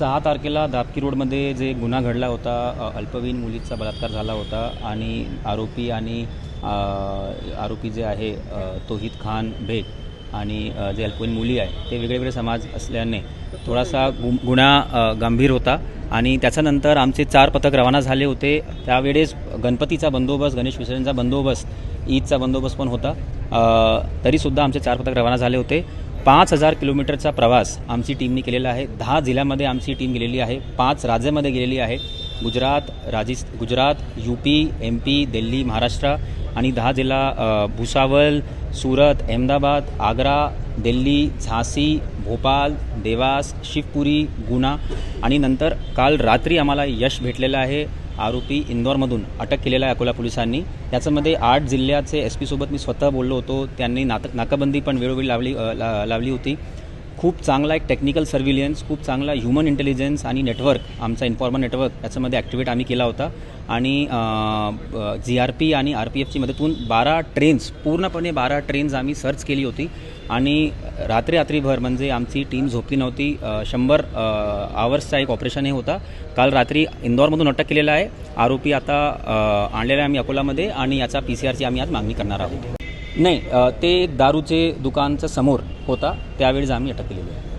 सहा तारखेला दापकी रोडमध्ये जे गुन्हा घडला होता अल्पवीन अल्पवयीन मुलीचा बलात्कार झाला होता आणि आरोपी आणि आरोपी जे आहे तोहिद खान बेग आणि जे अल्पवयीन मुली आहे ते वेगवेगळे समाज असल्याने थोडासा गु गुन्हा गंभीर होता आणि त्याच्यानंतर आमचे चार पथक रवाना झाले होते. त्यावेळेस गणपतीचा बंदोबस्त गणेश विसर्जनचा बंदोबस्त ईदचा बंदोबस्त पण होता. तरीसुद्धा आमचे चार पथक रवाना झाले होते. पाच हजार किलोमीटरचा प्रवास आमची टीमने केलेला आहे. दहा जिल्ह्यामध्ये आमची टीम गेलेली आहे. पाच राज्यामध्ये गेलेली आहे. Gujarat राजस्थ Gujarat U P M P Delhi Maharashtra आणि दहा जिल्हा भुसावल सुरत अहमदाबाद आग्रा दिल्ली झांसी भोपाल देवास शिवपुरी गुना आणि नंतर काल रात्री आम्हाला यश भेटलेलं आहे. आरोपी इंदोरमधून अटक केलेला आहे अकोला पोलिसांनी. त्याच्यामध्ये आठ जिल्ह्याचे एस पीसोबत मी स्वतः बोललो होतो. त्यांनी नाटक नाकाबंदी पण वेळोवेळी लावली ला- लावली होती. खूप चांगला एक टेक्निकल सर्व्हिलियन्स खूप चांगला ह्युमन इंटेलिजन्स आणि नेटवर्क आमचा इन्फॉर्मल नेटवर्क याच्यामध्ये ॲक्टिवेट आम्ही केला होता. आणि जी आर पी आणि आर पी एफची मदतून बारा ट्रेन्स पूर्णपणे बारा ट्रेन्स आम्ही सर्च केली होती. आणि रात्री रात्रीभर म्हणजे आमची टीम झोपली नव्हती. शंभर आवर्सचा एक ऑपरेशन हे होता. काल रात्री इंदोरमधून अटक केलेला आहे. आरोपी आता आणलेला आहे आम्ही अकोलामध्ये आणि याचा पी सी आरची आम्ही आज मागणी करणार आहोत. नाही ते दारूचे दुकानचं समोर होता. त्यावेळेस आम्ही अटक केलेली आहे.